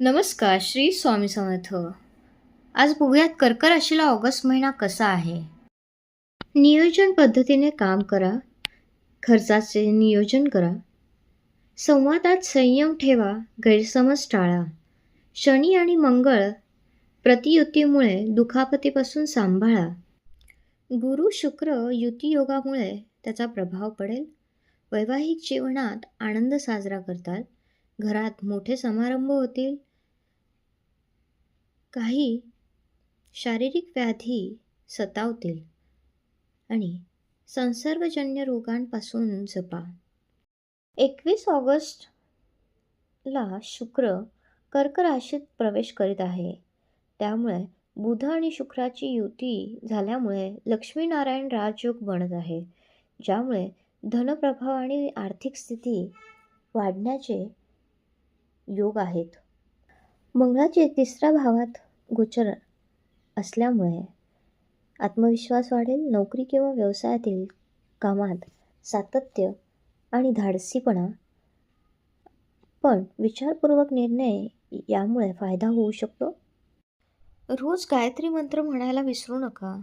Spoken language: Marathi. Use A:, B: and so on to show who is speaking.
A: नमस्कार श्री स्वामी समर्थ. आज बघूयात कर्क राशीला ऑगस्ट महिना कसा आहे? नियोजन पद्धतीने काम करा. खर्चाचे नियोजन करा. संवादात संयम ठेवा गैरसमज टाळा. शनी आणि मंगळ प्रतियुतीमुळे दुखापतीपासून सांभाळा. गुरु शुक्र युतीयोगामुळे त्याचा प्रभाव पडेल. वैवाहिक जीवनात आनंद साजरा करतात. घरात मोठे समारंभ होतील. काही शारीरिक व्याधी सतावतील आणि संसर्गजन्य रोगांपासून जपा. एकवीस ऑगस्टला शुक्र कर्क राशीत प्रवेश करीत आहे. त्यामुळे बुध आणि शुक्राची युती झाल्यामुळे लक्ष्मीनारायण राजयोग बनत आहे. ज्यामुळे धनप्रभाव आणि आर्थिक स्थिती वाढण्याचे योग आहेत. मंगळाचे तिसऱ्या भावात गोचर असल्यामुळे आत्मविश्वास वाढेल नोकरी किंवा व्यवसायातील कामात सातत्य आणि धाडसीपणा. पण विचारपूर्वक निर्णय यामुळे फायदा होऊ शकतो? रोज गायत्री मंत्र म्हणायला विसरू नका.